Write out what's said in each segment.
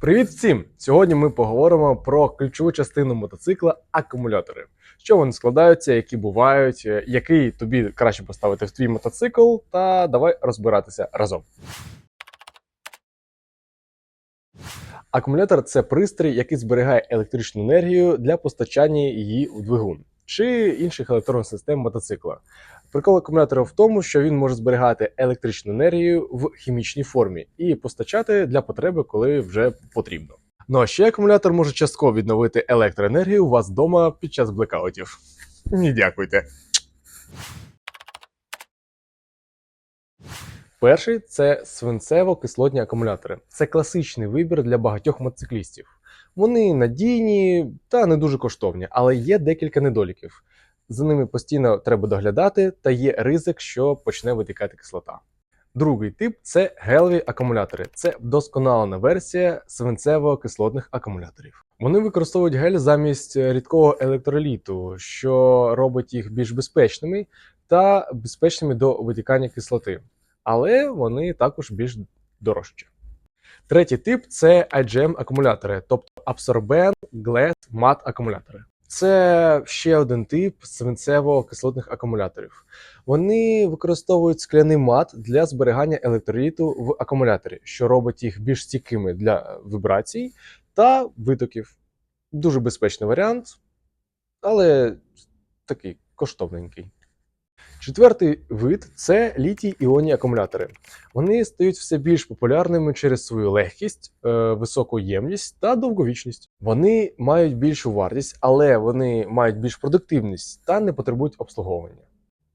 Привіт всім! Сьогодні ми поговоримо про ключову частину мотоцикла акумулятори. Що вони складаються, які бувають, е, який тобі краще поставити в твій мотоцикл, та давай розбиратися разом. Акумулятор це пристрій, який зберігає електричну енергію для постачання її у двигун чи інших електронних систем мотоцикла. Прикол акумулятора в тому, що він може зберігати електричну енергію в хімічній формі і постачати для потреби, коли вже потрібно. Ну а ще акумулятор може частково відновити електроенергію у вас вдома під час блекаутів. Ні, дякуйте. Перший це свинцево-кислотні акумулятори. Це класичний вибір для багатьох мотоциклістів. Вони надійні та не дуже коштовні, але є декілька недоліків. За ними постійно треба доглядати, та є ризик, що почне витікати кислота. Другий тип це гелеві акумулятори. Це вдосконалена версія свинцево-кислотних акумуляторів. Вони використовують гель замість рідкого електроліту, що робить їх більш безпечними та безпечними до витікання кислоти, але вони також більш дорожчі. Третій тип це IGM акумулятори, тобто Absorbent Glass Matte акумулятори. Це ще один тип свинцево-кислотних акумуляторів. Вони використовують скляний мат для зберігання електроліту в акумуляторі, що робить їх більш стійкими для вібрацій та витоків. Дуже безпечний варіант, але такий коштовненький. Четвертий вид це літій іонні акумулятори. Вони стають все більш популярними через свою легкість, е, високу ємність та довговічність. Вони мають більшу вартість, але вони мають більш продуктивність та не потребують обслуговування.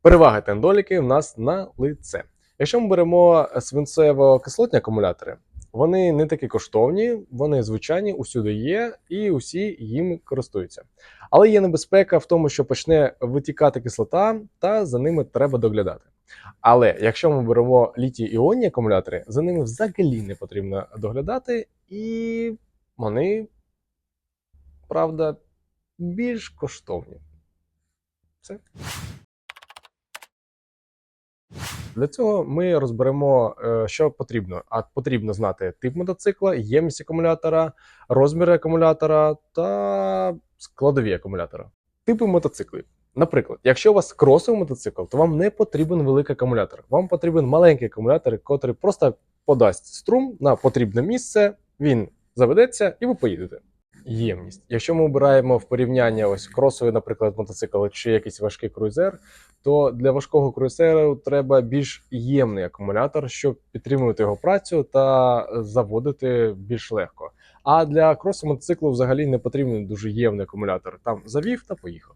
Переваги та недоліки в нас на лице. Якщо ми беремо свинцево-кислотні акумулятори, вони не такі коштовні, вони звичайні, усюди є, і усі їм користуються. Але є небезпека в тому, що почне витікати кислота, та за ними треба доглядати. Але якщо ми беремо літій іонні акумулятори, за ними взагалі не потрібно доглядати, і вони, правда, більш коштовні. Все. Для цього ми розберемо, е, що потрібно. А потрібно знати тип мотоцикла, ємність акумулятора, розміри акумулятора та складові акумулятора. Типи мотоциклів. Наприклад, якщо у вас кросовий мотоцикл, то вам не потрібен великий акумулятор. Вам потрібен маленький акумулятор, який просто подасть струм на потрібне місце, він заведеться і ви поїдете. Ємність. Якщо ми обираємо в порівняння ось кросовий, наприклад, мотоцикл чи якийсь важкий круїзер, то для важкого круїзеру треба більш ємний акумулятор, щоб підтримувати його працю та заводити більш легко. А для кросу мотоциклу взагалі не потрібен дуже ємний акумулятор. Там завів та поїхав.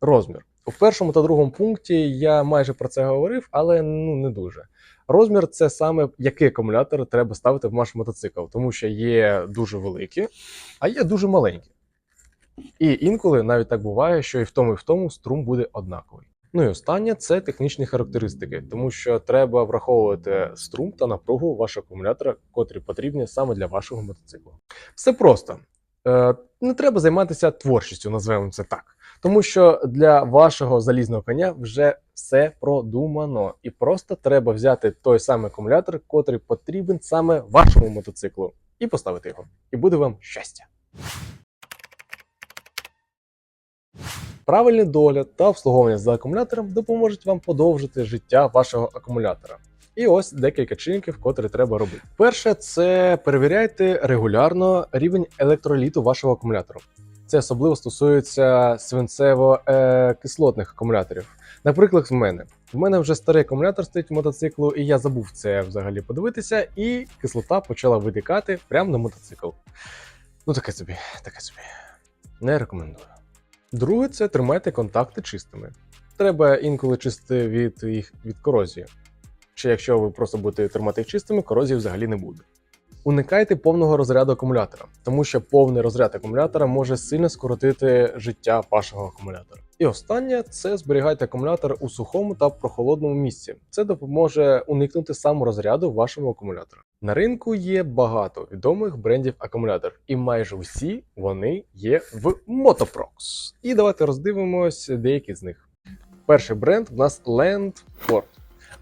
Розмір. У першому та другому пункті я майже про це говорив, але ну не дуже. Розмір це саме який акумулятор треба ставити в ваш мотоцикл, тому що є дуже великі, а є дуже маленькі. І інколи навіть так буває, що і в тому, і в тому струм буде однаковий. Ну і останнє це технічні характеристики, тому що треба враховувати струм та напругу вашого акумулятора, котрі потрібні саме для вашого мотоциклу. Все просто. Е, Не треба займатися творчістю, називаємо це так. Тому що для вашого залізного коня вже все продумано, і просто треба взяти той самий акумулятор, котрий потрібен саме вашому мотоциклу, і поставити його. І буде вам щастя. Правильний догляд та обслуговування за акумулятором допоможуть вам подовжити життя вашого акумулятора. І ось декілька чинників, котрі треба робити. Перше, це перевіряйте регулярно рівень електроліту вашого акумулятора. Це особливо стосується свинцево-кислотних акумуляторів. Наприклад, в мене. В мене вже старий акумулятор стоїть в мотоциклу, і я забув це взагалі подивитися, і кислота почала витікати прямо на мотоцикл. Ну, таке собі, таке собі. Не рекомендую. Друге, це тримайте контакти чистими. Треба інколи чистити від їх від корозії. Чи якщо ви просто будете тримати їх чистими, корозії взагалі не буде. Уникайте повного розряду акумулятора, тому що повний розряд акумулятора може сильно скоротити життя вашого акумулятора. І останнє це зберігайте акумулятор у сухому та прохолодному місці. Це допоможе уникнути саморозряду вашому акумулятору. На ринку є багато відомих брендів акумуляторів, і майже всі вони є в Motoprox. І давайте роздивимось деякі з них. Перший бренд в нас Landford.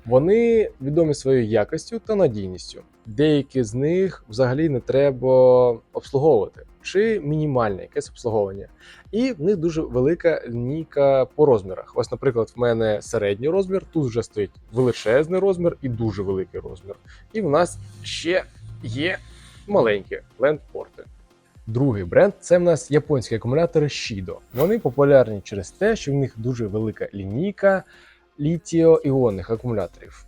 Вони відомі своєю якістю та надійністю. Деякі з них взагалі не треба обслуговувати, чи мінімальне якесь обслуговування. І в них дуже велика лінійка по розмірах. Ось, наприклад, в мене середній розмір, тут вже стоїть величезний розмір і дуже великий розмір. І в нас ще є маленькі лендпорти. Другий бренд це в нас японські акумулятори Shido. Вони популярні через те, що в них дуже велика лінійка літіо-іонних акумуляторів.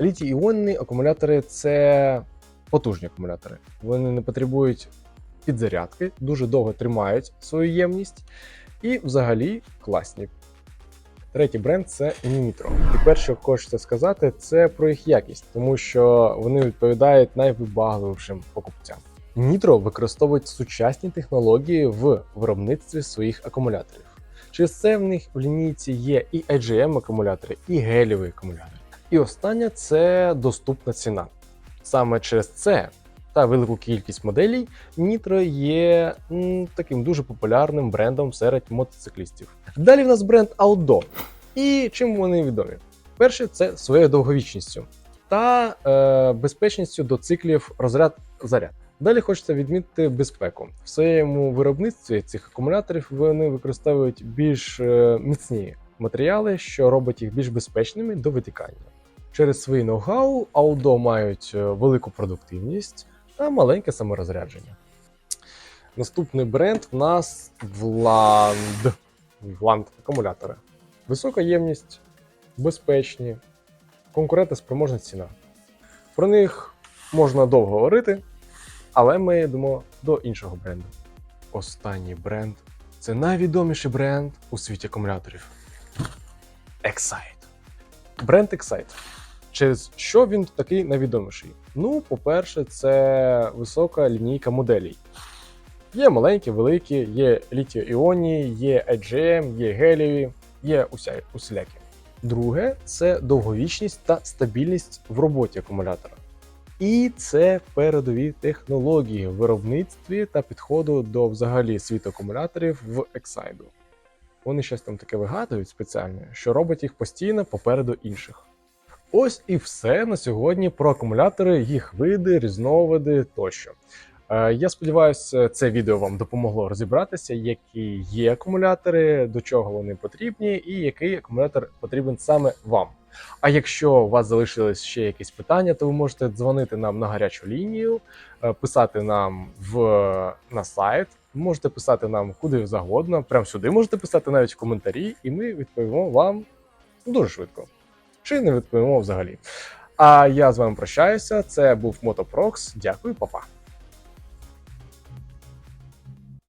Літій-іонні акумулятори це потужні акумулятори. Вони не потребують підзарядки, дуже довго тримають свою ємність і взагалі класні. Третій бренд це Nitro. І перше, що хочеться сказати, це про їх якість, тому що вони відповідають найвибагливішим покупцям. Nitro використовують сучасні технології в виробництві своїх акумуляторів. Через це в них в лінійці є і AGM акумулятори, і геліві акумулятори. І останнє це доступна ціна. Саме через це та велику кількість моделей Nitro є м, таким дуже популярним брендом серед мотоциклістів. Далі в нас бренд Aldo. І чим вони відомі? Перше, це своєю довговічністю та е, безпечністю до циклів розряд-заряд. Далі хочеться відмітити безпеку. В своєму виробництві цих акумуляторів вони використовують більш е, міцні матеріали, що робить їх більш безпечними до витікання. Через свої ноу-хау Audi мають е, велику продуктивність та маленьке саморозрядження. Наступний бренд в нас Vland. Vland акумулятори. Висока ємність, безпечні, конкурентоспроможна ціна. Про них можна довго говорити, але ми йдемо до іншого бренду. Останній бренд це найвідоміший бренд у світі акумуляторів. Excite. Бренд Excite. Через що він такий найвідоміший? Ну, по-перше, це висока лінійка моделей. Є маленькі, великі, є літіо-іонні, є AGM, є геліві, є уся, усілякі. Друге це довговічність та стабільність в роботі акумулятора. І це передові технології в виробництві та підходу до взагалі світу акумуляторів в Excite. Вони щось там таке вигадують спеціальне, що робить їх постійно попереду інших. Ось і все на сьогодні про акумулятори, їх види, різновиди тощо. Е, Я сподіваюся, це відео вам допомогло розібратися, які є акумулятори, до чого вони потрібні, і який акумулятор потрібен саме вам. А якщо у вас залишились ще якісь питання, то ви можете дзвонити нам на гарячу лінію, е, писати нам в, на сайт, можете писати нам куди завгодно, прямо сюди можете писати навіть в коментарі, і ми відповімо вам дуже швидко. Чи не відповімо взагалі. А я з вами прощаюся. Це був Мотопрокс. Дякую, па-па.